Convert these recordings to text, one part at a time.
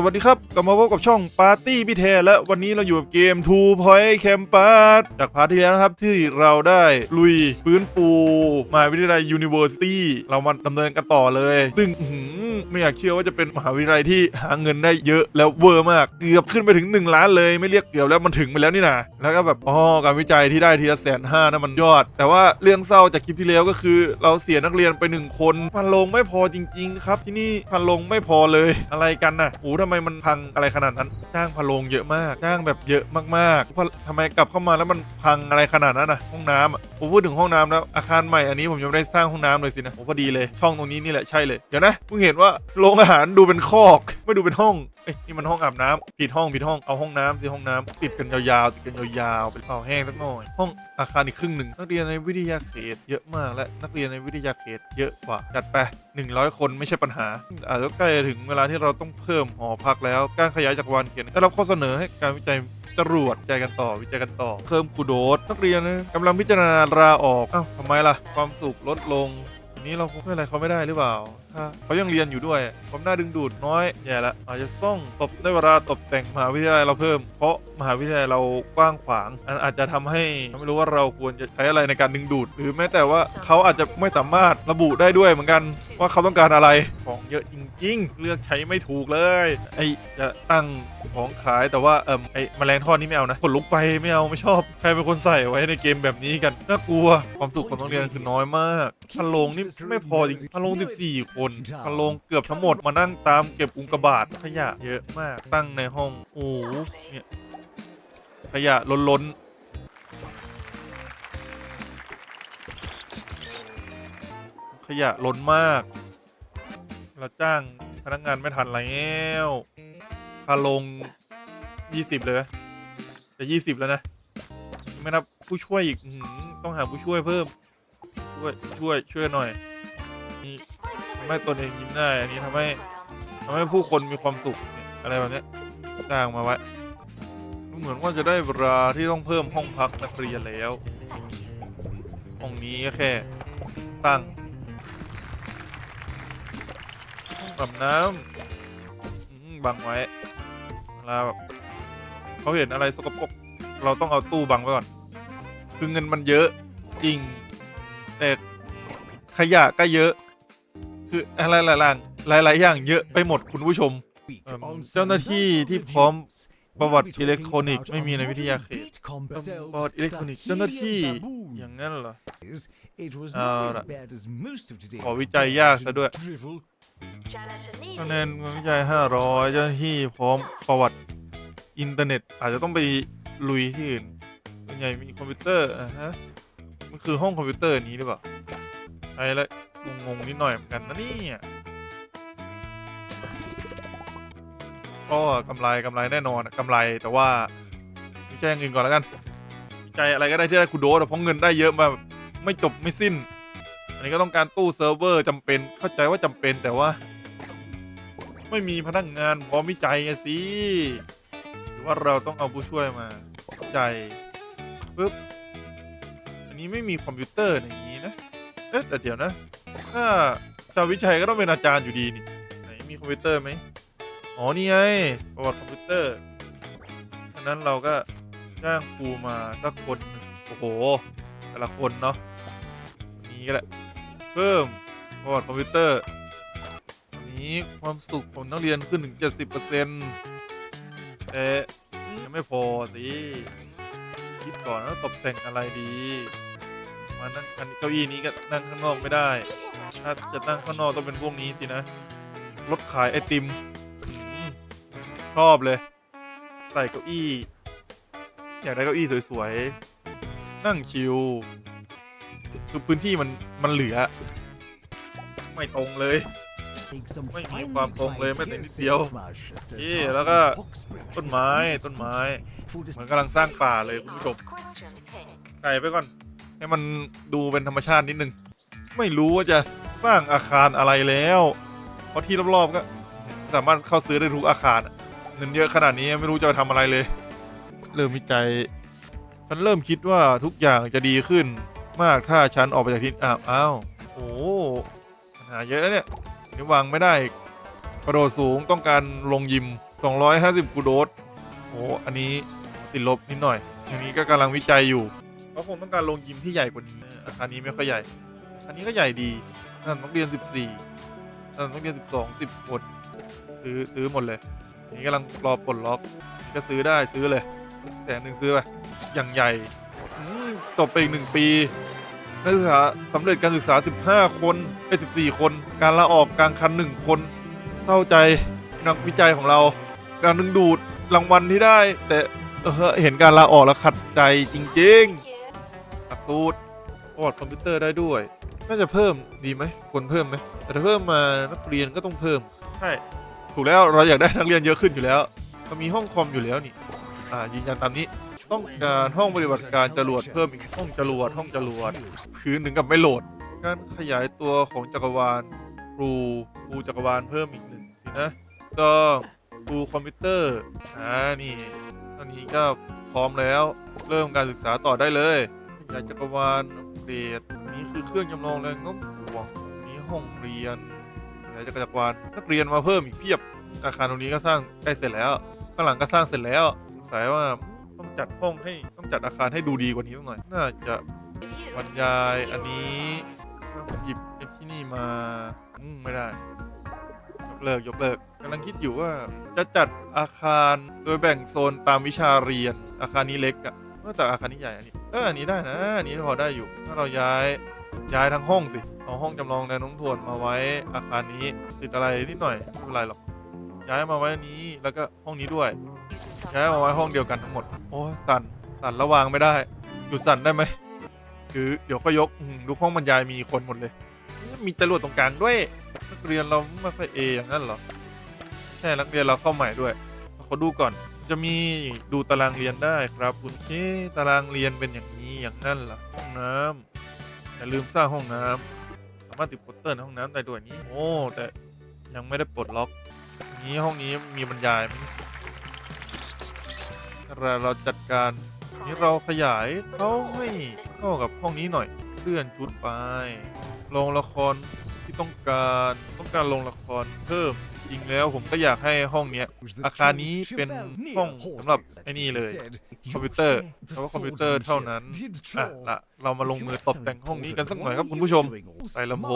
สวัสดีครับ กลับมาพบกับช่องปาร์ตี้พี่เทและวันนี้เราอยู่กับเกม Two Point Campus จากพาร์ทที่แล้วนะครับ ที่เราได้ลุยฟื้นฟูมหาวิทยาลัย University เรามาดำเนินกันต่อเลย ซึ่งหือไม่อยากเชื่อว่าจะเป็นมหาวิทยาลัยที่หาเงินได้เยอะแล้วเวอร์มาก เกือบขึ้นไปถึง 1 ล้านเลยไม่เรียกเกือบแล้วมันถึงไปแล้วนี่นะแล้วก็แบบอ๋อการวิจัยที่ได้ทีละแสนห้านะมันยอด แต่ว่าเรื่องเศร้าจากคลิปที่แล้วก็คือ เราเสียนักเรียนไปหนึ่งคนพันลงไม่พอจริง ๆ ครับที่นี่พันลงไม่พอเลยอะไรกันน่ะโอ้ทำำไมมันพังอะไรขนาดนั้นจ้างพะโลงเยอะมากจ้างแบบเยอะมากๆเพราะทำไมกลับเข้ามาแล้วมันพังอะไรขนาดนั้นนะห้องน้ำอะผมพูดถึงห้องน้ำแล้วอาคารใหม่อันนี้ผมยังไม่ได้สร้างห้องน้ำเลยสินะโอ้พอดีเลย ช่องตรงนี้นี่แหละใช่เลยเดี๋ยวนะเพิ่งเห็นว่าโรงอาหารดูเป็นคอก ไม่ดูเป็นห้อง อ้ยนี่มันห้องอาบน้ำผิดห้องผิดห้องเอาห้องน้ำสิห้องน้ำติดกันยาวๆติดกันยาวๆเป็นเป่าแห้งสักหน่อย ห้องอาคารอีกครึ่งหนึ่งนักเรียนในวิทยาเขตเยอะมากและนักเรียนในวิทยาเขตเยอะกว่าจัดไป100 คนไม่ใช่ปัญหาอาจจะใกล้ถึงเวลาที่เราต้องเพิ่มหอพักแล้ว การขยายจักรวาลเขียนได้รับข้อเสนอให้การวิจัยจรวดวิจัยกันต่อวิจัยกันต่อ เพิ่มคูโดสนักเรียนกำลังพิจารณาลาออกอ้าวทำไมล่ะ ความสุขลดลงอันนี้เราคงช่วยอะไรเขาไม่ได้หรือเปล่าถ้าเขายังเรียนอยู่ด้วย ความน่าดึงดูดน้อยแย่ละอาจจะต้องตบได้เวลาตบแต่งมหาวิทยาลัยเราเพิ่ม เพราะมหาวิทยาลัยเรากว้างขวางอันอาจจะทำให้ไม่รู้ว่าเราควรจะใช้อะไรในการดึงดูด หรือแม้แต่ว่าเขาอาจจะไม่สามารถระบุได้ด้วยเหมือนกันว่าเขาต้องการอะไรของเยอะจริงๆ เลือกใช้ไม่ถูกเลยไอจะตั้งของขายแต่ว่าเอิมไอแมลงทอดนี่ไม่เอานะขนลุกไปไม่เอาไม่ชอบใครเป็นคนใส่ไว้ในเกมแบบนี้กันน่ากลัวความสุขของนักเรียนคือน้อยมากพันโลงนี่ไม่พอจริงพันโลง14คนพันโลงเกือบทั้งหมดมานั่งตามเก็บอุงกาบาตขยะเยอะมากตั้งในห้องโอ้โหเนี่ยขยะล้นล้นๆขยะล้นมาก เราจ้างพนักงานไม่ทันแล้วพาลงยี่สิบเลยไหมจะยี่สิบแล้วนะ ไม่นับผู้ช่วยอีกอื้อหือต้องหาผู้ช่วยเพิ่ม ช่วยช่วยช่วยหน่อยนี่ทำให้ตนเองยิ้มได้ อันนี้ทำให้ทำให้ผู้คนมีความสุขเนี่ยอะไรแบบเนี้ยจ้างมาไว้ดูเหมือนว่าจะได้เวลาที่ต้องเพิ่มห้องพักนักเรียนแล้ว ห้องนี้ก็แค่ตั้งห้องอาบน้ำอืมบังไว้เวลาแบบเขาเห็นอะไรสกปรกเราต้องเอาตู้บังไว้ก่อน คือเงินมันเยอะจริง แต่ขยะก็เยอะ คืออะไรหลายๆหลายหลาย ๆ อย่างเยอะไปหมดคุณผู้ชมเอิ่มเจ้าหน้าที่ที่พร้อมประวัติอิเล็กทรอนิกส์ไม่มีในวิทยาเขตประวัติอิเล็กทรอนิกส์เจ้าหน้าที่อย่างนั้นเหรอเอาละขอวิจัยยากซะด้วยคะแนคะนนงานวิจัย 500 เจ้าหน้าที่พร้อมประวัติอินเทอร์เน็ต อาจจะต้องไปลุยที่อื่นส่วนใหญ่มีคอมพิวเตอร์อะฮะมันคือห้องคอมพิวเตอร์นี้หรือเปล่าใช่แล้ว งงๆนิดหน่อยเหมือนกันนะเนี่ยก็กำไรกำไรแน่นอนอะกำไรแต่ว่าวิจัยอย่งอื่นก่อนแล้วกันวิจัยอะไรก็ได้ที่ได้คูโดสอะเพราะเงินได้เยอะมาไม่จบไม่สิ้น อันนี้ก็ต้องการตู้เซิร์ฟเวอร์จำเป็นเข้าใจว่าจำเป็นแต่ว่า ไม่มีพนักงานพร้อมวิจัยไงสิหรือว่าเราต้องเอาผู้ช่วยมาวิจัยปึ๊บอันนี้ไม่มีคอมพิวเตอร์อย่างนี้นะเอ๊ะแต่เดี๋ยวนะ ถ้าจะวิจัยก็ต้องเป็นอาจารย์อยู่ดีนี่ไหนมีคอมพิวเตอร์ไหมอ๋อนี่ไงประวัติคอมพิวเตอร์ฉะนั้นเราก็จ้างครูมาสักคนหนึ่งโอ้โห แต่ละคนเนาะนี้ก็แหละเพิ่มประวัติคอมพิวเตอร์วันนี้ความสุขของนักเรียนขึ้นถึง 70%แต่ยังไม่พอสิคิดก่อนว่าตกแต่งอะไรดี มานั่งอันเก้าอี้นี้ก็นั่งข้างนอกไม่ได้ ถ้าจะนั่งข้างนอกต้องเป็นพวกนี้สินะ รถขายไอติม ชอบเลย ใส่เก้าอี้ อยากได้เก้าอี้สวยๆ นั่งชิล คือพื้นที่มันมันเหลือ ไม่ตรงเลย ไม่มีความตรงเลยแม้แต่นิดเดียวนี่แล้วก็ต้นไม้ต้นไม้ไม้ เหมือนกำลังสร้างป่าเลยคุณผู้ชมไก่ไปก่อน ให้มันดูเป็นธรรมชาตินิดนึง ไม่รู้ว่าจะสร้างอาคารอะไรแล้ว เพราะที่รอบๆก็สามารถเข้าซื้อได้ทุกอาคารเงินเยอะขนาดนี้ไม่รู้จะไปทำอะไรเลย เริ่มวิจัยฉันเริ่มคิดว่าทุกอย่างจะดีขึ้นมากถ้าฉันออกไปจากที่อ้าวอ้าวโอ้หปัญหาเยอะเนี่ยนี่วางไม่ได้กระโดดสูงต้องการลงยิม 250คูโดสโอ้อันนี้ติดลบนิดหน่อยอันนี้ก็กำลังวิจัยอยู่ เขาคงต้องการลงยิมที่ใหญ่กว่านี้อาคารนี้ไม่ค่อยใหญ่ อันนี้ก็ใหญ่ดีนั่นต้องเรียน 14นั่นต้องเรียน 12 10คนซื้อซื้อหมดเลยนนี้กำลังรอปลดล็อกนี่ก็ซื้อได้ซื้อเลยแสนหนึ่งซื้อไปอย่างใหญ่จบไปอีกหนึ่งปีนักศึกษาสำเร็จการศึกษา 15 คนเป็น14 คน การลาออกกลางคัน1คน เศร้าใจนักวิจัยของเรา การดึงดูดรางวัลที่ได้ แต่เห็นการลาออกแล้วขัดใจจริง ๆ สูตรประวัติคอมพิวเตอร์ได้ด้วย น่าจะเพิ่มดีไหมควรเพิ่มไหมแต่ถ้าเพิ่มมานักเรียนก็ต้องเพิ่มใช่ถูกแล้วเราอยากได้นักเรียนเยอะขึ้นอยู่แล้วเรามีห้องคอมอยู่แล้วนี่อ่ายืนยันตามนี้ต้องการห้องปฏิบัติการจรวดเพิ่มอีกห้องจรวดห้องจรวดพื้นหนึ่งกับไม่โหลด การขยายตัวของจักรวาลครูครูจักรวาลเพิ่มอีกหนึ่งสินะก็ครูคอมพิวเตอร์อ่านี่ตอนนี้ก็พร้อมแล้วเริ่มการศึกษาต่อได้เลยข ยายจักรวาลอัปเกรดอันนี้คือเครื่องจำลองแรงโน้มถ่วงอันนี้ห้องเรียนยายจักรวาลนักเรียนมาเพิ่มอีกเพียบ อาคารตรงนี้ก็สร้างใกล้เสร็จแล้วข้างหลังก็สร้างเสร็จแล้วสงสัยว่าต้องจัดห้องให้ต้องจัดอาคารให้ดูดีกว่านี้หน่อย น่าจะบรรยายอันนี้ผมหยิบที่นี่มาอมไม่ได้ยกเลิกยกเลิกกำลังคิดอยู่ว่าจะจัดอาคารโดยแบ่งโซนตามวิชาเรียนอาคารนี้เล็กอะว่าแต่อาคารนี้ใหญ่อันนี้ เอออันนี้ได้นะอันนี้พอได้อยู่ ถ้าเราย้ายย้ายทั้งห้องสิ เอาห้องจำลองแนวโน้มถ่วงมาไว้อาคารนี้ติดอะไรนิดหน่อยไม่เป็นไรหรอก ย้ายมาไว้อันนี้แล้วก็ห้องนี้ด้วย ย้ายมาไว้ห้องเดียวกันทั้งหมด โอ้ยสั่นสั่นระวางไม่ได้ หยุดสั่นได้ไหมคือเดี๋ยวก็ยกดูห้องบรรยายมีคนหมดเลยนี่มีจรวดตรงกลางด้วย นักเรียนเราไม่ค่อยเออย่างนั้นหรอ ใช่นักเรียนเราเข้าใหม่ด้วยเขอดูก่อน จะมีดูตารางเรียนได้ครับ คุณเคตารางเรียนเป็นอย่างนี้อย่างนั้นเหรอห้องน้ำอย่าลืมสร้างห้องน้ำสามารถติดโปสเตอร์ในห้องน้ำได้ด้วยนี้ โอ้แต่ยังไม่ได้ปลดล็อกนี้ห้องนี้มีบรรยายไหมเราเราจัดการนี้เราขยายเขาให้เข้ากับห้องนี้หน่อยเลื่อนชุดไปลงละคร ที่ต้องการต้องการลงละครเพิ่มจริงแล้วผมก็อยากให้ห้องเนี้ย อาคารนี้เป็นห้องสำหรับไอ้นี่เลยคอมพิวเตอร์เพราะว่าคอมพิวเตอร์เท่านั้นอะละเรามาลงมือตกแต่งห้องนี้กันสักหน่อยครับคุณผู้ชมใส่ลำโพ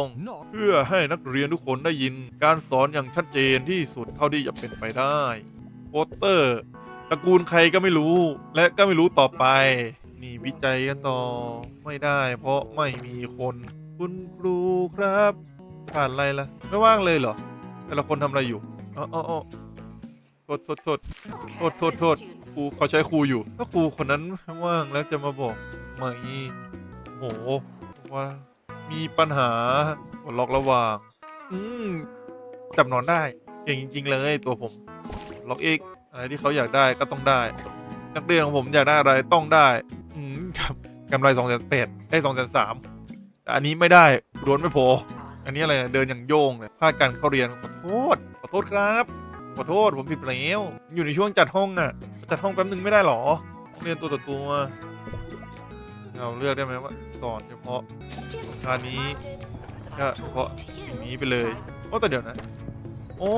งเพื่อให้นักเรียนทุกคนได้ยินการสอนอย่างชัดเจนที่สุดเท่าที่จะเป็นไปได้โปสเตอร์ตระกูลใครก็ไม่รู้ และก็ไม่รู้ต่อไป นี่วิจัยกันต่อไม่ได้ เพราะไม่มีคน คุณครูครับผ่านอะไรล่ะ ไม่ว่างเลยเหรอ แต่ละคนทำอะไรอยู่อ๋ออ๋ออ๋อโทษโทษโทษโทษโทษโทษครูเขาใช้ครูอยู่ ถ้าครูคนนั้นว่างแล้วจะมาบอกไหมโหว่ามีปัญหาปลดล็อกระหว่าง อืมจับนอนได้ เก่งจริง ๆ เลยตัวผม ล็อกเอกอะไรที่เขาอยากได้ก็ต้องได้ นักเรียนของผมอยากได้อะไรต้องได้ อืมครับกำไรสองแสนแปดได้สองแสนสาม แต่อันนี้ไม่ได้ร้วนไม่พอ อันนี้อะไรเดินอย่างโยงเลยพลาดการเข้าเรียนขอโทษขอโทษครับขอโทษผมผิดไปแล้วอยู่ในช่วงจัดห้องอะจัดห้องแป๊บนึงไม่ได้หรอต้องเรียนตัวต่อตัวเราเลือกได้ไหมว่าสอนเฉพาะคราวนี้ก็ก็เฉเฉพาะพาะออย่าย่างงนี้นี้ไปเลยโอ้แต่เดี๋ยวนะโอ้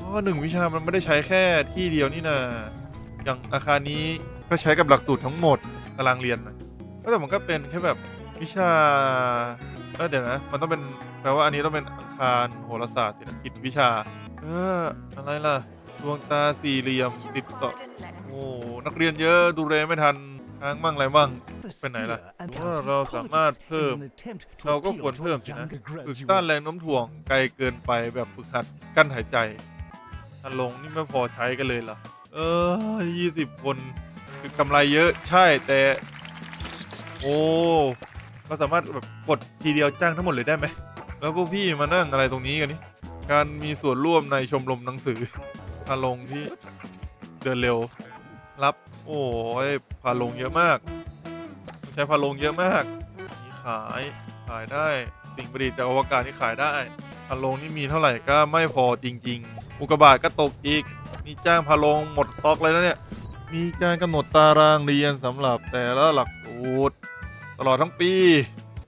อ๋อหนึ่งวิชามันไม่ได้ใช้แค่ที่เดียวนี่นะอย่างอาคารนี้ก็ใช้กับหลักสูตรทั้งหมดตารางเรียนนะก็แต่มันก็เป็นแค่แบบ วิชาเออเดี๋ยวนะ มันต้องเป็นแปลว่าอันนี้ต้องเป็นอาคารโหราศาสตร์สินะกิจวิชา เอออะไรล่ะดวงตาสี่เหลี่ยมติดต่อโอ้นักเรียนเยอะดูแลไม่ทันค้างมั่งอะไรมั่งไปไหนล่ะว่าเราสามารถเพิ่ม เราก็ควรเพิ่มสินะฝึกต้านแรงโน้มถ่วงไกลเกินไปแบบฝึกหัดกั้นหายใจอันลงนี่ไม่พอใช้กันเลยเหรอเออยี่สิบคนคือกำไรเยอะใช่แต่ โอ้ เราสามารถแบบกดทีเดียวจ้างทั้งหมดเลยได้ไหม แล้วพวกพี่มานั่งอะไรตรงนี้กันนี่การมีส่วนร่วมในชมรมหนังสือพาลงที่เดินเร็ว รับ โอ้ยพาลงเยอะมาก ใช้พาลงเยอะมากนี่ขายขายได้สิ่งประดิษฐ์จากอวกาศที่ขายได้พาลงนี่มีเท่าไหร่ก็ไม่พอจริง ๆ อุกกาบาตก็ตกอีก มีจ้างพาลงหมดต็อกเลยนะเนี่ยมีการกำหนดตารางเรียนสำหรับแต่ละหลักสูตร ตลอดทั้งปี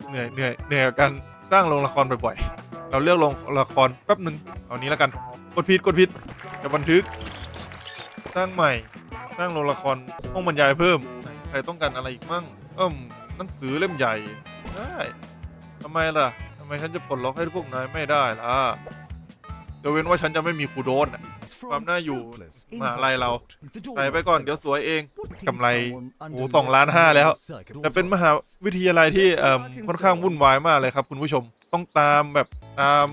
เหนื่อยเหนื่อยเหนื่อยกับการสร้างโรงละครบ่อยๆ เราเลือกโรงละครแป๊บหนึ่งเอานี้แล้วกัน กดผิดกดผิดจะบันทึก สร้างใหม่ สร้างโรงละครห้องบรรยายเพิ่ม ใครต้องการอะไรอีกมั่งเอิ่มหนังสือเล่มใหญ่ได้ทำไมล่ะทำไมฉันจะปลดล็อกให้พวกนายไม่ได้ล่ะ ยวเว้นว่าฉันจะไม่มีครูโดนอะความน่าอยู่มหาลัยเราใส่ไปก่อนเดี๋ยวสวยเองกำไรโอ้สองล้านห้าแล้ว แต่เป็นมหาวิทยาลัยที่เอ่มค่อนข้างวุ่นวายมากเลยครับ คุณผู้ชมต้องตามแบบตาม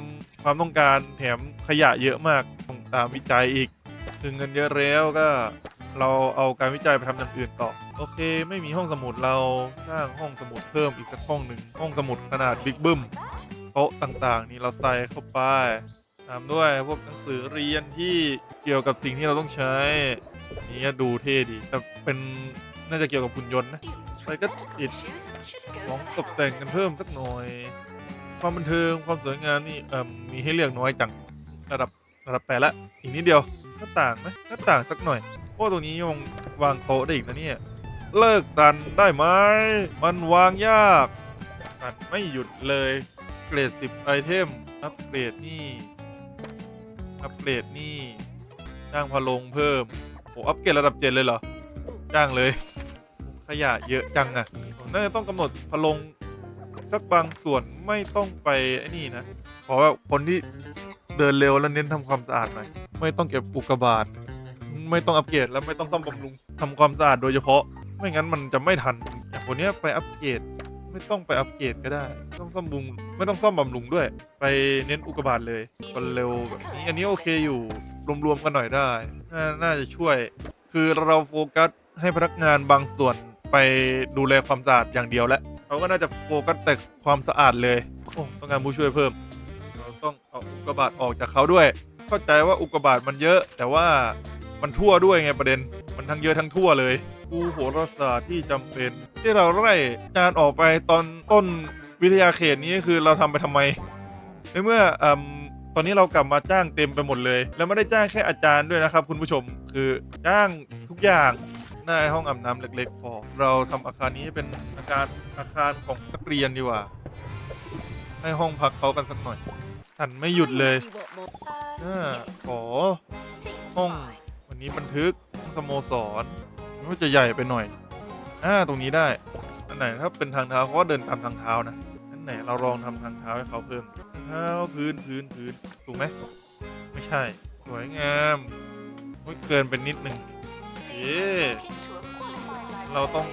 ความต้องการแถมขยะเยอะมากต้องตามวิจัยอีกถึงเงินเยอะแล้วก็เราเอาการวิจัยไปทำอย่างอื่นต่อ โอเค ไม่มีห้องสมุดเราสร้างห้องสมุดเพิ่มอีกสักห้องหนึ่งห้องสมุดขนาดบิ๊กบึ้มโต๊ะต่างๆ นี่เราใส่เข้าไป ตามด้วยพวกหนังสือเรียนที่เกี่ยวกับสิ่งที่เราต้องใช้นี่ดูเท่ดีแต่เป็นน่าจะเกี่ยวกับหุ่นยนต์นะไปก็ติดของตกแต่งกันเพิ่มสักหน่อย ความบันเทิงความสวยงามนี่เอ่มมีให้เลือกน้อยจังระดับระดับแปดละอีกนิดเดียวหน้าต่างไหมหน้าต่างสักหน่อยเพราะตรงนี้ยังวางโต๊ะได้อีกนะเนี่ยเลิกตันได้ไหมมันวางยากตันไม่หยุดเลยเกรดสิบไอเทมอัปเกรดนี่ อัปเกรดนี่ จ้างพะลงเพิ่มโอ้อัปเกรดระดับเจ็ดเลยเหรอ จ้างเลย ขยะเยอะจังอะผมน่าจะต้องกำหนดพลงสักบางส่วนไม่ต้องไปไอ้นี่นะ ขอแบบคนที่เดินเร็วแล้วเน้นทำความสะอาดหน่อยไม่ต้องเก็บอุกกาบาตไม่ต้องอัปเกรดแล้วไม่ต้องซ่อมบำรุงทำความสะอาดโดยเฉพาะ ไม่งั้นมันจะไม่ทันอย่างคนเนี้ยไปอัปเกรด ไม่ต้องไปอัปเกรดก็ได้ไม่ต้องซ่อมบุงไม่ต้องซ่อมบำรุงด้วย ไปเน้นอุกกาบาตเลยคนเร็วแบบนี้อันนี้โอเคอยู่รวมๆกันหน่อยได้นาน่าจะช่วย คือเราโฟกัสให้พนักงานบางส่วนไปดูแลความสะอาดอย่างเดียวแล้วเขาก็น่าจะโฟกัสแต่ความสะอาดเลยโอ้ต้องการผู้ช่วยเพิ่ม เราต้องเอาอุกกาบาตออกจากเขาด้วย เข้าใจว่าอุกกาบาตมันเยอะ แต่ว่ามันทั่วด้วยไงประเด็น มันทั้งเยอะทั้งทั่วเลย ผู้โหราศาสตร์ที่จำเป็น ที่เราไล่งานออกไปตอนต้นวิทยาเขตนี้คือเราทำไปทำไม ในเมื่ออืมตอนนี้เรากลับมาจ้างเต็มไปหมดเลย แล้วไม่ได้จ้างแค่อาจารย์ด้วยนะครับ คุณผู้ชมคือจ้างทุกอย่างหน้าห้องอาบน้ำเล็กๆพอเราทำอาคารนี้ให้เป็นอาคารอาคารของนักเรียนดีกว่า ให้ห้องพักเขากันสักหน่อยทันไม่หยุดเลยอ่าขอห้องวันนี้บันทึกสโมสร มันก็จะใหญ่ไปหน่อย อ่า ตรงนี้ได้ อันไหนถ้าเป็นทางเท้าเขาก็เดินตามทางเท้านะ อันไหนเราลองทำทางเท้าให้เขาเพิ่มทางเท้าพื้นพื้นพื้นถูกไหม ไม่ใช่ สวยงามโอ้ยเกินไปนิดนึงเอ๊ะเราต้อง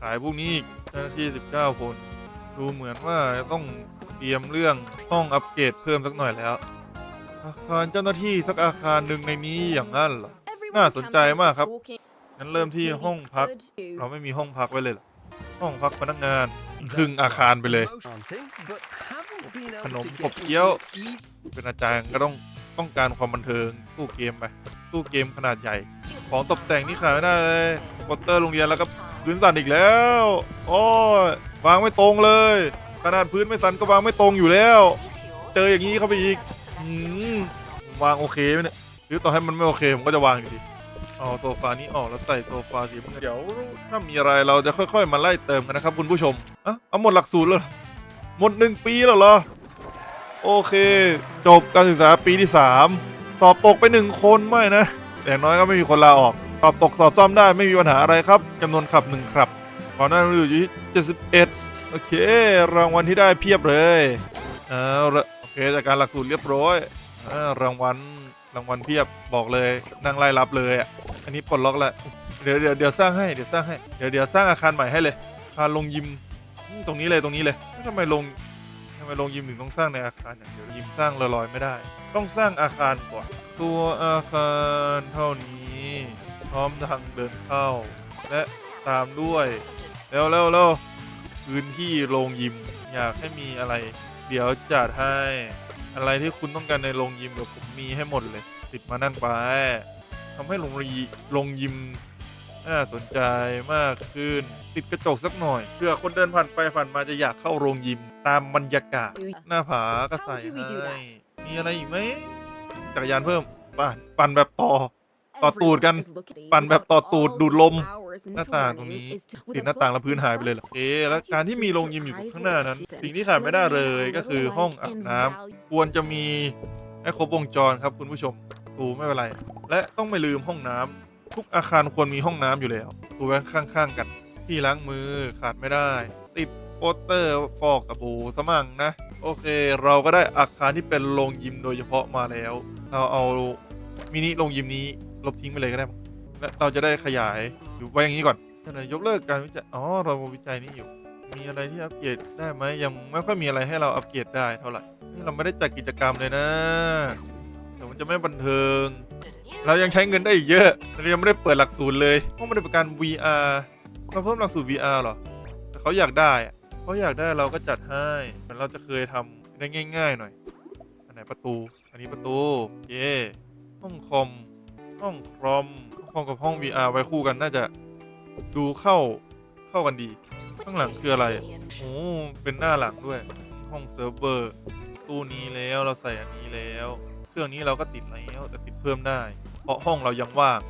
ขายพวกนี้อีกเจ้าหน้าที่ 19 คน ดูเหมือนว่าจะต้องเตรียมเรื่องห้องอัปเกรดเพิ่มสักหน่อยแล้ว อาคารเจ้าหน้าที่สักอาคารหนึ่งในนี้อย่างนั้นเหรอ น่าสนใจมากครับ งั้นเริ่มที่ห้องพัก เราไม่มีห้องพักไว้เลยเหรอห้องพักพนักงานครึ่งอาคารไปเลย ขนมขบเคี้ยว เป็นอาจารย์ก็ต้องต้องการความบันเทิงตู้เกมไปตู้เกมขนาดใหญ่ ของตกแต่งนี่ขายไม่ได้เลยสปอตเตอร์โรงเรียนแล้วก็พื้นสั่นอีกแล้วโอ้ยวางไม่ตรงเลย ขนาดพื้นไม่สั่นก็วางไม่ตรงอยู่แล้ว เจออย่างนี้เข้าไปอีกอืมวางโอเคไหมเนี่ยหรือต่อให้มันไม่โอเคผมก็จะวางอยู่ดี เอาโซฟานี้ออกแล้วใส่โซฟาสีเงินเดี๋ยวถ้ามีอะไรเราจะค่อยๆ มาไล่เติมกันนะครับคุณผู้ชมอะเอาหมดหลักสูตรแล้วหมดหนึ่งปีแล้วเหรอ โอเค จบการศึกษาปีที่3สอบตกไปหนึ่งคนไม่นะแต่อย่างน้อยก็ไม่มีคนลาออก สอบตกสอบซ่อมได้ไม่มีปัญหาอะไรครับจำนวนขับหนึ่งครับความน่าอยู่ที่71โอเค รางวัลที่ได้เพียบเลยเอาละโอเคจากการหลักสูตรเรียบร้อยอรางวัล รางวัลเพียบบอกเลยนั่งไล่รับเลยอะอันนี้ปลดล็อกแล้วเดี๋ยวเดี๋ยวเดี๋ยวสร้างให้เดี๋ยวสร้างให้เดี๋ยวเดี๋ยวสร้างอาคารใหม่ให้เลยอาคารลงยิมตรงนี้เลยตรงนี้เลยทำไมลงทำไมโรงยิมถึงต้องสร้างในอาคารอย่างเดียวยิมสร้างลอยๆไม่ได้ ต้องสร้างอาคารก่อนตัวอาคารเท่านี้พร้อมทางเดินเข้า และตามด้วยแล้วแล้วแล้วพื้นที่โรงยิม อยากให้มีอะไร เดี๋ยวจัดให้ อะไรที่คุณต้องการในโรงยิมเดี๋ยวผมมีให้หมดเลย ติดมานั่นไปทำให้โรงรีโรงยิมน่าสนใจมากขึ้น ติดกระจกสักหน่อยเพื่อคนเดินผ่านไปผ่านมาจะอยากเข้าโรงยิม ตามบรรยากาศ หน้าผาก็ใส่ How do we do ให้ that? มีอะไรอีกไหมจักรยานเพิ่มปั่นปั่นแบบต่อ ต่อตูดกัน ปั่นแบบต่อตูดดูดลม หน้าต่างตรงนี้ติดหน้าต่างแล้วพื้นหายไปเลยเหรอโอเคแล้วการที่มีโรงยิมอยู่ข้างหน้านั้น สิ่งที่ขาดไม่ได้เลยก็คือห้องอาบน้ำควรจะมีให้ครบวงจรครับคุณผู้ชมตูไม่เป็นไร และต้องไม่ลืมห้องน้ำทุกอาคารควรมีห้องน้ำอยู่แล้วตูไว้ข้างๆกันที่ล้างมือขาดไม่ได้ ติดโปสเตอร์ฟอกสบู่สมั่งนะ โอเค เราก็ได้อาคารที่เป็นโรงยิมโดยเฉพาะมาแล้ว เราเอามินิโรงยิมนี้ ลบทิ้งไปเลยก็ได้และเราจะได้ขยายอยู่ไว้อย่างนี้ก่อนอะไรยกเลิกการวิจัยอ๋อเราวิจัยนี้อยู่ มีอะไรที่อัปเกรดได้ไหมยังไม่ค่อยมีอะไรให้เราอัปเกรดได้เท่าไหร่นี่เราไม่ได้จัดกิจกรรมเลยนะเดี๋ยวมันจะไม่บันเทิง เรายังใช้เงินได้อีกเยอะเรายังไม่ได้เปิดหลักสูตรเลยเพราะไม่ได้ประกัน VR เราเพิ่มหลักสูตร VR เหรอแต่เขาอยากได้เขาอยากได้เราก็จัดให้เหมือนเราจะเคยทำได้ง่าย ๆ หน่อย อันไหนประตู อันนี้ประตูเย่ห้องคอม ห้องคอมห้องคอมกับห้อง VR ไว้คู่กันน่าจะดูเข้าเข้ากันดี ข้างหลังคืออะไรอะโอ้เป็นหน้าหลังด้วย ห้องเซิร์ฟเวอร์ตู้นี้แล้วเราใส่อันนี้แล้ว เครื่องนี้เราก็ติดแล้วแต่ติดเพิ่มได้ เพราะห้องเรายังว่าง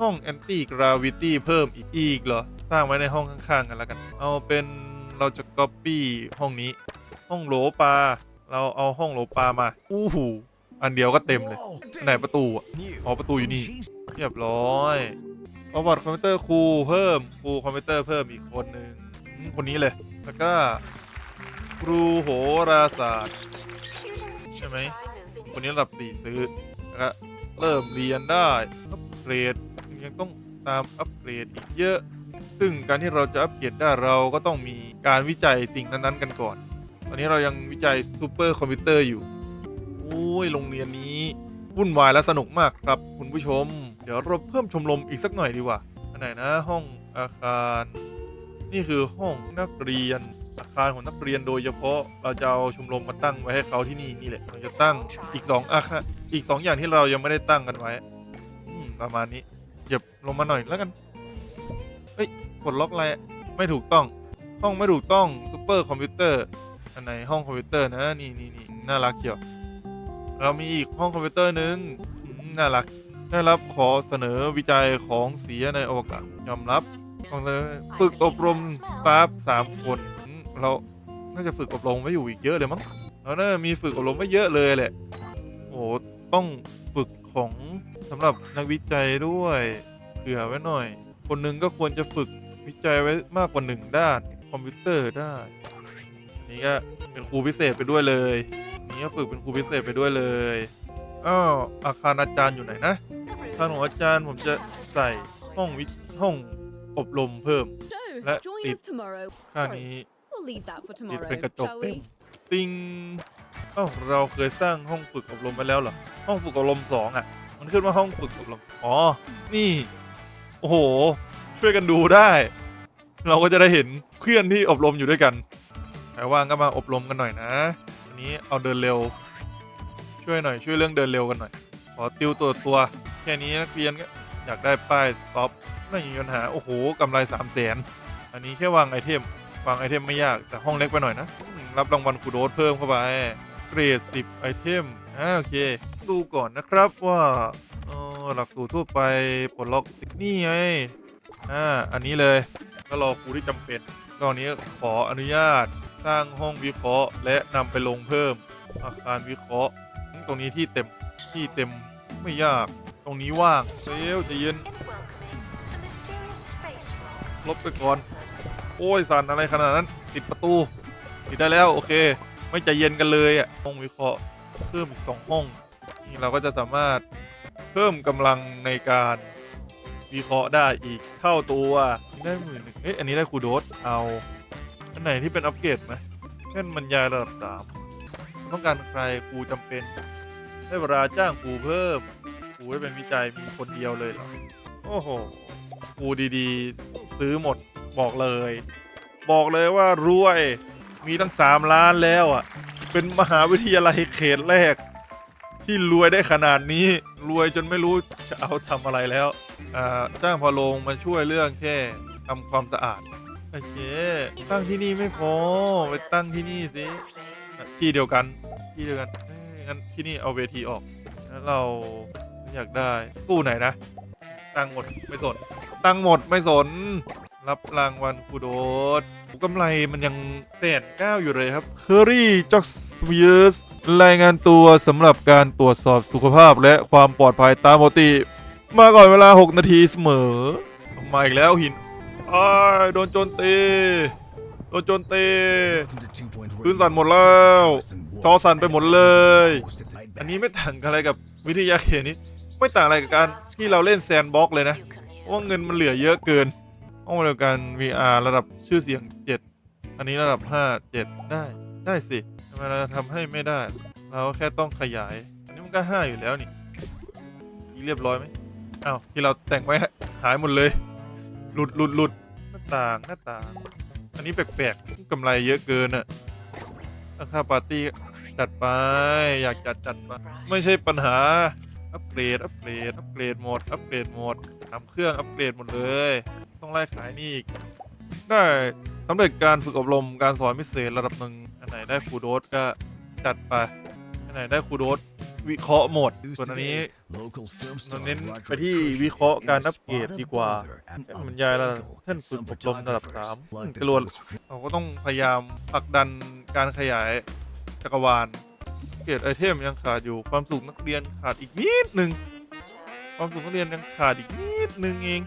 ห้อง anti gravity เพิ่มอีกอีกเหรอ สร้างไว้ในห้องข้างๆกันแล้วกัน เอาเป็นเราจะ copy ห้องนี้ ห้องโหลปลาเราเอาห้องโหลปลามาอู้หู อันเดียวก็เต็มเลยไหนประตูอะอ๋อประตูอยู่นี่เรียบร้อยประวัติคอมพิวเตอร์ครูเพิ่มครูคอมพิวเตอร์เพิ่มอีกคนหนึ่งอืมคนนี้เลยแล้วก็ครูโหราศาสตร์ใช่ไหมคนนี้ระดับสี่ซื้อแล้วก็เริ่มเรียนได้อัปเกรดยังต้องตามอัปเกรดอีกเยอะ ซึ่งการที่เราจะอัปเกรดได้เราก็ต้องมีการวิจัยสิ่งนั้นๆกันก่อน ตอนนี้เรายังวิจัยซูเปอร์คอมพิวเตอร์อยู่ อุ้ยโรงเรียนนี้วุ่นวายและสนุกมากครับคุณผู้ชม เดี๋ยวเราเพิ่มชมรมอีกสักหน่อยดีกว่าอันไหนนะห้องอาคาร นี่คือห้องนักเรียนอาคารของนักเรียนโดยเฉพาะเราจะเอาชมรมมาตั้งไว้ให้เขาที่นี่นี่แหละเราจะตั้งอีกสองอาคารอีกสองอย่างที่เรายังไม่ได้ตั้งกันไว้ประมาณนี้เหยียบลงมาหน่อยแล้วกันเฮ้ยกดล็อกอะไรไม่ถูกต้อง ห้องไม่ถูกต้องซูเปอร์คอมพิวเตอร์อันไหนห้องคอมพิวเตอร์นะนี่นี่นี่น่ารักเชียว เรามีอีกห้องคอมพิวเตอร์หนึ่งอืมน่ารัก ได้รับขอเสนอวิจัยของเสียในอวกาศยอมรับของเลยฝึกอบรมสตาฟสามคนอืมเรา น่าจะฝึกอบรมไว้อยู่อีกเยอะเลยมั้งเราน่าจะมีฝึกอบรมไว้เยอะเลยแหละ โอ้โหต้องฝึกของสำหรับนักวิจัยด้วยเผื่อไว้หน่อย คนหนึ่งก็ควรจะฝึกวิจัยไว้มากกว่าหนึ่งด้าน คอมพิวเตอร์ได้อันนี้ก็เป็นครูพิเศษไปด้วยเลย นนี้ก็ฝึกเป็นครูพิเศษไปด้วยเลย อ้าวอาคารอาจารย์อยู่ไหนนะอาคารของอาจารย์ผมจะใส่ห้องวิห้องอบรมเพิ่ม No, Let join it- us tomorrow. ข้าง Sorry, นี้ we'll leave that for ติด tomorrow, เป็นกระจก shall เต็ม we? ติงเอ้าเราเคยสร้างห้องฝึกอบรมไปแล้วเหรอ ห้องฝึกอบรมสองอะ มันขึ้นว่าห้องฝึกอบรม อ๋อ นี่ โอ้โห ช่วยกันดูได้ เราก็จะได้เห็นเพื่อนที่อบรมอยู่ด้วยกันใครว่างก็มาอบรมกันหน่อยนะวั นี้เอาเดินเร็ว ช่วยหน่อยช่วยเรื่องเดินเร็วกันหน่อย ขอติวตัวตัว แค่นี้นักเรียนก็อยากได้ป้ายสต็อปไม่มีปัญหา โอ้โหกำไรสามแสนอันนี้แค่วางไอเทม วางไอเทมไม่ยากแต่ห้องเล็กไปหน่อยนะอืมรับรางวัลคูโดสเพิ่มเข้าไป เกรด10ไอเทมอ่าโอเค ดูก่อนนะครับว่าเออหลักสูตรทั่วไปปลดล็อกนี่ไงอ่าอันนี้เลย ก็รอครูที่จำเป็นตอนนี้ขออนุญาต สร้างห้องวิเคราะห์ และนำไปลงเพิ่ม อาคารวิเคราะห์ ตรงนี้ที่เต็มที่เต็มไม่ยาก ตรงนี้ว่างเซลใจะเย็นลบไปก่อน โอ้ยสั่นอะไรขนาดนั้นปิดประตูปิดได้แล้ว โอเค ไม่ใจเย็นกันเลยอะห้องวิเคราะห์เพิ่มอีกสองห้องนี่เราก็จะสามารถเพิ่มกำลังในการวิเคราะห์ได้อีกเท่าตัวได้หมื่นหนึ่งเอ๊ะอันนี้ได้คูโดสเอา อันไหนที่เป็นอัปเกรดไหมเช่นบรรยายระดับสามต้องการใครครูจำเป็นได้เวลาจ้างครูเพิ่มครูให้เป็นวิจัยมีคนเดียวเลยเหรอโอ้โหครูดีๆ ซื้อหมดบอกเลย บอกเลยว่ารวยมีตั้งสามล้านแล้วอะ เป็นมหาวิทยาลัยเขตแรก ที่รวยได้ขนาดนี้รวยจนไม่รู้จะเอาทำอะไรแล้วอ่าจ้างพอลงมาช่วยเรื่องแค่ทำความสะอาด โอเค ตั้งที่นี่ไม่พอ ไปตั้งที่นี่สิ ที่เดียวกัน ที่เดียวกันเอ้ยงั้นที่นี่เอาเวทีออก แล้วเราอยากได้ตู้ไหนนะ ตั้งหมดไม่สน ตั้งหมดไม่สน รับรางวัลคูโดสกำไรมันยังแสนเก้าอยู่เลยครับเฮอรี่จ็อกสเวียสรายงานตัวสำหรับการตรวจสอบสุขภาพและความปลอดภัยตามปกติ มาก่อนเวลา 6 นาทีเสมอ มาอีกแล้วหิน อ้ายโดนโจนตีโดนโจนตีพื้นสั่นหมดแล้วจอสั่นไปหมดเลย อันนี้ไม่ต่างอะไรกับวิทยาเขตนี้ ไม่ต่างอะไรกับการที่เราเล่นแซนบ็อกซ์เลยนะเพราะว่าเงินมันเหลือเยอะเกินห้องเดียวกัน VR ระดับชื่อเสียง 7 อันนี้ระดับ 5 7 ได้ได้สิทำไมเราทำให้ไม่ได้ เราแค่ต้องขยาย อันนี้มันก็ 5 อยู่แล้วนี่เรียบร้อยไหมอ้าวที่เราแต่งไว้หายหมดเลย หลุดหลุดหลุดหน้าต่างหน้าต่าง อันนี้แปลกๆกำไรเยอะเกินอะราคาปาร์ตี้จัดไป อยากจัดจัดมาไม่ใช่ปัญหา อัปเกรด อัปเกรด อัปเกรดหมด อัปเกรดหมดทำเครื่องอัปเกรดหมดเลย ต้องไล่ขายนี่อีก ได้สำเร็จการฝึกอบรมการสอนพิเศษระดับหนึ่ง อันไหนได้ครูโดสก็จัดไป อันไหนได้ครูโดสวิเคราะห์หมด ส่วนอันนี้ เราเน้นไปที่วิเคราะห์การอัปเกรดดีกว่ามันยายละท่านฝึกอบรมระดับสามจรวดเราก็ต้องพยายามผลักดันการขยายจักรวาลเกรดไอเทมยังขาดอยู่ความสุขนักเรียนขาดอีกนิดหนึ่งความสุขนักเรียนยังขาดอีกนิดหนึ่งเอง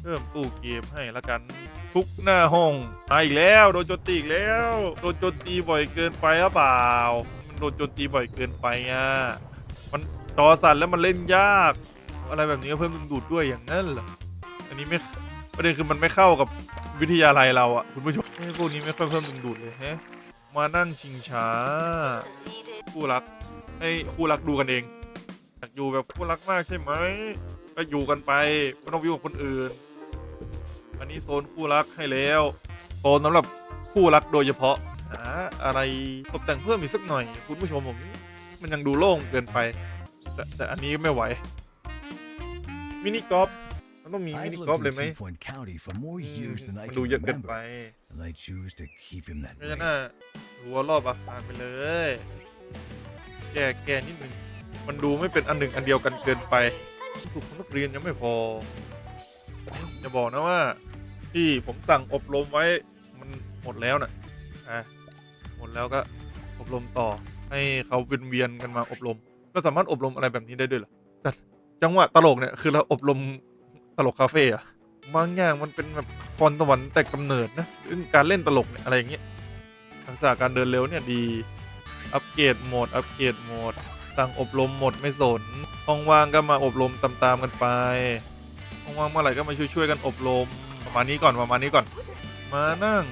เพิ่มตู้เกมให้ละกันทุกหน้าห้องมาอีกแล้วโดนโจมตีอีกแล้วโดนโจมตีบ่อยเกินไปหรือเปล่ามันโดนโจมตีบ่อยเกินไปอะมัน จอสั่นแล้วมันเล่นยาก อะไรแบบนี้ก็เพิ่มดึงดูดด้วยอย่างนั้นเหรออันนี้ไม่ประเด็นคือมันไม่เข้ากับวิทยาลัยเราอะคุณผู้ชมไอ้พวกนี้ไม่ค่อยเพิ่มดึงดูดเลยแฮะมานั่งชิงช้า คู่รักให้คู่รักดูกันเองอยากอยู่แบบคู่รักมากใช่ไหมก็อยู่กันไปไม่ต้องยุ่งกับคนอื่น อันนี้โซนคู่รักให้แล้วโซนสำหรับคู่รักโดยเฉพาะหาอะไรตกแต่งเพิ่มอีกสักหน่อย คุณผู้ชมผมมันยังดูโล่งเกินไป แต่แต่อันนี้ไม่ไหว มินิกอล์ฟมันต้องมีมินิกอล์ฟเลยไหมอืมมันดูเยอะเกินไปก็จะน่ารั้วรอบอาคารไปเลย แก้แก้นิดนึง มันดูไม่เป็นอันหนึ่งอันเดียวกันเกินไปสุขของนักเรียนยังไม่พออย่าบอกนะว่า ที่ผมสั่งอบรมไว้มันหมดแล้วนะอะหมดแล้วก็อบรมต่อ ให้เขาเวียนเวียนกันมาอบรม เราสามารถอบรมอะไรแบบนี้ได้ด้วยเหรอแต่จังหวะตลกเนี่ยคือเราอบรมตลกคาเฟ่อะบางอย่างมันเป็นแบบพรสวรรค์แต่กำเนิดนะเรื่องการเล่นตลกเนี่ยอะไรอย่างเงี้ยทักษะการเดินเร็วเนี่ยดี อัปเกรดโหมด อัปเกรดโหมดสั่งอบรมหมดไม่สนห้องว่างก็มาอบรมตามๆกันไปห้องว่างเมื่อไหร่ก็มาช่วยๆกันอบรมประมาณนี้ก่อนประมาณนี้ก่อน มานั่ง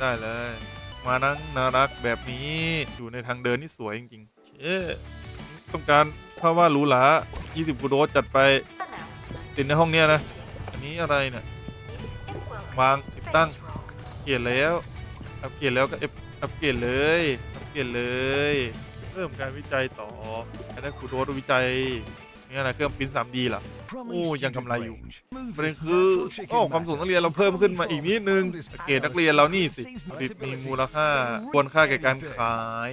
ได้เลย มานั่งน่ารักแบบนี้อยู่ในทางเดินที่สวยจริงๆเอ๊ะ ต้องการภาว่าหรูหรา20กูโดสจัดไปติดในห้องเนี้ยนะ อันนี้อะไรเนี่ย วางติดตั้งเปลี่ยนแล้ว อัปเกรดแล้วก็เอฟอัปเกรดเลย อัปเกรดเลยเพิ่มการวิจัยต่อการได้คูโดสวิจัยนี่อะไรเครื่องปิ้น 3D เหรอโอ้ยังกำไรอยู่ประเด็นคืออโอ้อความสูงนักเรียนเราเพิ่มขึ้นมาอีกนิดนึงเกรดนักเรียนเรานี่สิผลิตมีมูลค่าควรค่าแก่การขาย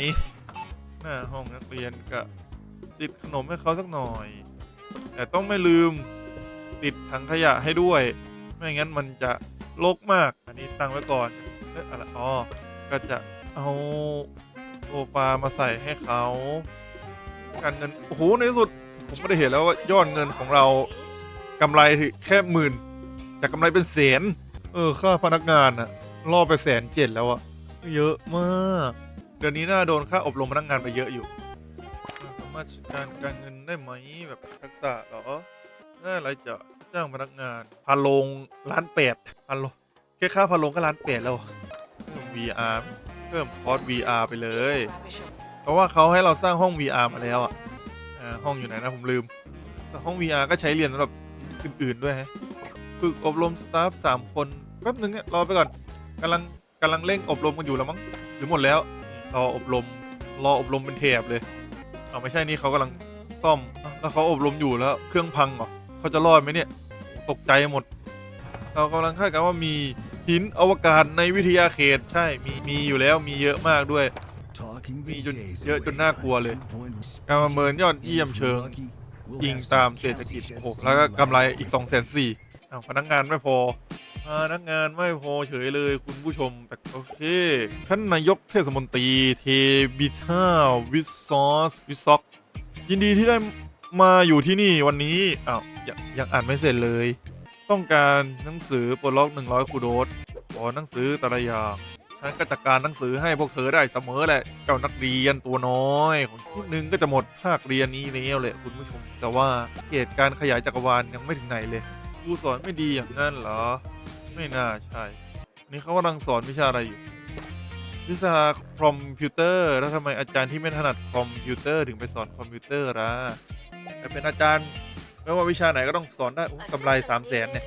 หน้าห้องนักเรียนก็ ติดขนมให้เขาสักหน่อย แต่ต้องไม่ลืมติดถังขยะให้ด้วย ไม่งั้นมันจะรกมาก อันนี้ตั้งไว้ก่อนเอ๊ะอะไรอ๋อก็จะเอาโซฟามาใส่ให้เขาการเงินโอ้โหในที่สุด ผมไม่ได้เห็นแล้วว่ายอดเงินของเรากำไรถึงแค่หมื่นจากกำไรเป็นแสนเออค่าพนักงานอะล่อไปแสนเจ็ดแล้วอะเยอะมาก เดือนนี้น่าโดนค่าอบรมพนักงานไปเยอะอยู่ารถจัดการการเงินได้ไหมแบบทักษะเหรอได้อะไรจะจ้างพนักงานพาลงล้านแปดพาลงแค่ค่าพาลงก็ล้านแปดแล้วเพิ่ม VR เพิ่มคอร์ส VR ไปเลย เพราะว่าเขาให้เราสร้างห้อง VR มาแล้วอะห้องอยู่ไหนนะผมลืม แต่ห้อง VR ก็ใช้เรียนสำหรับอื่น ๆด้วยฮะฝึกอบรมสตาฟสามคนแป๊บนึงเนี่ยรอไปก่อนกำลังกำลังเร่งอบรมกันอยู่แล้วมั้งหรือหมดแล้วรออบรมรออบรมเป็นเทปเลย เอาไม่ใช่นี่เขากำลังซ่อมอ้าวแล้วเขาอบรมอยู่แล้ว เครื่องพังเหรอเขาจะรอดไหมเนี่ย ตกใจหมด เรากำลังคาดการณ์ว่ามีหินอวกาศในวิทยาเขตใช่มีมีอยู่แล้วมีเยอะมากด้วย มีจนเยเยอะอะจจนนน่าน่ากกลัลัววเลเลยยกาการรปประระเมิเมินนยยออดดเยี่เยี่ยยมมเชิเชิงงยิยิงงตาตามมเศเศรรษษฐฐกิกิจจโอ้โอ้โหโหแล้แล้ววก็ก็กำกำไรไรอีอีกก2 2 0 0 0 0 0สี่พนักงานไม่พออ้าว พนักงานไม่พอเฉยเลยคุณผู้ชมแต่โอเค ท่านนายกเทศมนตรีเทบิทาวิซอสวิซอก ยินดีที่ได้มาอยู่ที่นี่วันนี้อ้าวยังยังอ่านไม่เสร็จเลย ต้องการหนังสือปลดล็อก100คูโดสขอหนังสือแต่ละอย่างฉันก็จัดการหนังสือให้พวกเธอได้เสมอแหละเจ้านักเรียนตัวน้อย ของที่หนึ่งก็จะหมดภาคเรียนนี้แล้วแหละคุณผู้ชม แต่ว่าเกรดการขยายจักรวาลยังไม่ถึงไหนเลย รูสอนไม่ดีอย่างนั้นเหรอ ไม่น่าใช่ นี่เขากำลังสอนวิชาอะไรอยู่ วิชาคอมพิวเตอร์ แล้วทำไมอาจารย์ที่ไม่ถนัดคอมพิวเตอร์ถึงไปสอนคอมพิวเตอร์ล่ะแต่เป็นอาจารย์ไม่ว่าวิชาไหนก็ต้องสอนได้กำไรสามแสนเนี่ย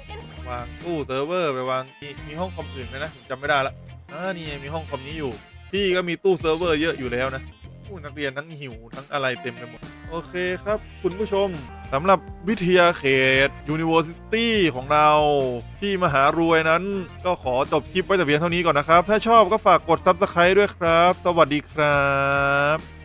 วางตู้เซิร์ฟเวอร์ไปวางมีมีห้องคอมอื่นไหมนะผมจำไม่ได้ละอ่านี่มีห้องคอมนี้อยู่ ที่ก็มีตู้เซิร์ฟเวอร์เยอะอยู่แล้วนะ ผู้นักเรียนทั้งหิวทั้งอะไรเต็มไปหมด โอเคครับ คุณผู้ชมสำหรับวิทยาเขต University ของเรา ที่มหารวยนั้น ก็ขอจบคลิปไว้แต่เพียงเท่านี้ก่อนนะครับ ถ้าชอบก็ฝากกด Subscribe ด้วยครับ สวัสดีครับ